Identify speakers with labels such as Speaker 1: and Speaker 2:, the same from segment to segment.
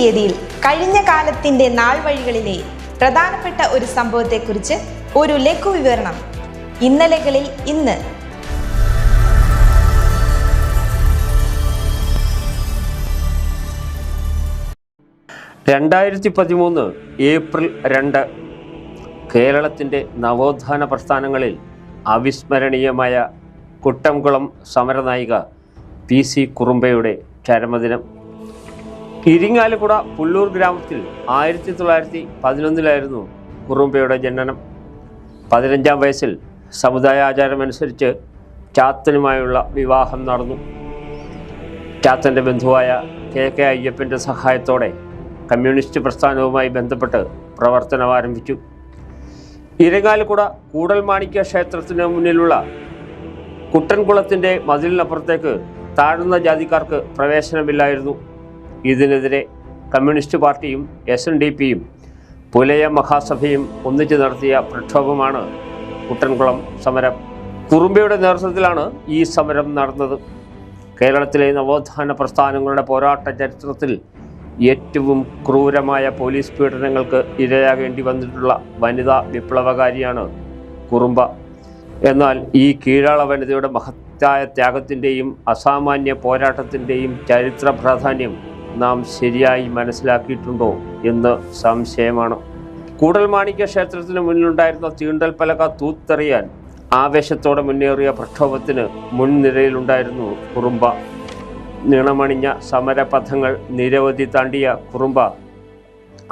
Speaker 1: തീയതിയിൽ കഴിഞ്ഞ കാലത്തിന്റെ നാൾ വഴികളിലെ പ്രധാനപ്പെട്ട ഒരു സംഭവത്തെക്കുറിച്ച് ഒരു ലഘു വിവരണം ഇന്നലകളിൽ ഇന്ന്.
Speaker 2: രണ്ടായിരത്തി പതിമൂന്ന് ഏപ്രിൽ രണ്ട്. കേരളത്തിന്റെ നവോത്ഥാന പ്രസ്ഥാനങ്ങളിൽ അവിസ്മരണീയമായ കുട്ടംകുളം സമരനായിക പി സി കുറുമ്പയുടെ ചരമദിനം ഇരിങ്ങാലക്കുട പുല്ലൂർ ഗ്രാമത്തിൽ ആയിരത്തി തൊള്ളായിരത്തി പതിനൊന്നിലായിരുന്നു കുറുമ്പയുടെ ജനനം. പതിനഞ്ചാം വയസ്സിൽ സമുദായ ആചാരമനുസരിച്ച് ചാത്തനുമായുള്ള വിവാഹം നടന്നു. ചാത്തന്റെ ബന്ധുവായ കെ കെ അയ്യപ്പന്റെ സഹായത്തോടെ കമ്മ്യൂണിസ്റ്റ് പ്രസ്ഥാനവുമായി ബന്ധപ്പെട്ട് പ്രവർത്തനം ആരംഭിച്ചു. ഇരങ്ങാലക്കുട കൂടൽമാണിക്യ ക്ഷേത്രത്തിന് മുന്നിലുള്ള കുട്ടൻകുളത്തിന്റെ മതിലിനപ്പുറത്തേക്ക് താഴ്ന്ന ജാതിക്കാർക്ക് പ്രവേശനമില്ലായിരുന്നു. ഇതിനെതിരെ കമ്മ്യൂണിസ്റ്റ് പാർട്ടിയും എസ് എൻ ഡി പിയും പുലയ മഹാസഭയും ഒന്നിച്ചു നടത്തിയ പ്രക്ഷോഭമാണ് കുട്ടൻകുളം സമരം. കുറുമ്പയുടെ നേതൃത്വത്തിലാണ് ഈ സമരം നടന്നത്. കേരളത്തിലെ നവോത്ഥാന പ്രസ്ഥാനങ്ങളുടെ പോരാട്ട ചരിത്രത്തിൽ ഏറ്റവും ക്രൂരമായ പോലീസ് പീഡനങ്ങൾക്ക് ഇരയാകേണ്ടി വന്നിട്ടുള്ള വനിതാ വിപ്ലവകാരിയാണ് കുറുമ്പ. എന്നാൽ ഈ കീഴാള വനിതയുടെ മഹത്തായ ത്യാഗത്തിന്റെയും അസാമാന്യ പോരാട്ടത്തിന്റെയും ചരിത്ര പ്രാധാന്യം നാം ശരിയായി മനസ്സിലാക്കിയിട്ടുണ്ടോ എന്ന് സംശയമാണ്. കൂടൽമാണിക്യ ക്ഷേത്രത്തിന് മുന്നിലുണ്ടായിരുന്ന തീണ്ടൽ പലക തൂത്തെറിയാൻ ആവേശത്തോടെ മുന്നേറിയ പ്രക്ഷോഭത്തിന് മുൻനിരയിലുണ്ടായിരുന്നു കുറുമ്പ. നീളമണിഞ്ഞ സമരപഥങ്ങൾ നിരവധി താണ്ടിയ കുറുമ്പ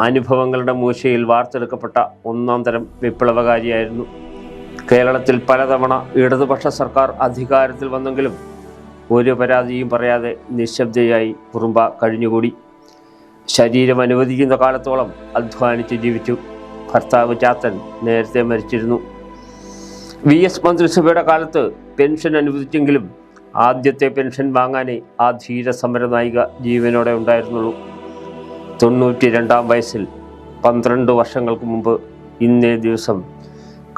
Speaker 2: അനുഭവങ്ങളുടെ മൂശയിൽ വാർത്തെടുക്കപ്പെട്ട ഒന്നാം തരം വിപ്ലവകാരിയായിരുന്നു. കേരളത്തിൽ പലതവണ ഇടതുപക്ഷ സർക്കാർ അധികാരത്തിൽ വന്നെങ്കിലും ഒരു പരാതിയും പറയാതെ നിശബ്ദയായി കുറുമ്പ കഴിഞ്ഞുകൂടി. ശരീരം അനുവദിക്കുന്ന കാലത്തോളം അധ്വാനിച്ച് ജീവിച്ചു. ഭർത്താവ് ചാത്തൻ നേരത്തെ മരിച്ചിരുന്നു. വി എസ് മന്ത്രിസഭയുടെ കാലത്ത് പെൻഷൻ അനുവദിച്ചെങ്കിലും ആദ്യത്തെ പെൻഷൻ വാങ്ങാനേ ആ ധീര സമരനായിക ജീവനോടെ ഉണ്ടായിരുന്നുള്ളൂ. തൊണ്ണൂറ്റി രണ്ടാം വയസ്സിൽ പന്ത്രണ്ട് വർഷങ്ങൾക്ക് മുമ്പ് ഇന്നേ ദിവസം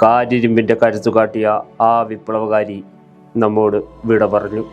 Speaker 2: കാരിരുമ്പിന്റെ കരുത്തു കാട്ടിയ ആ വിപ്ലവകാരി നമ്മോട് വിട പറഞ്ഞു.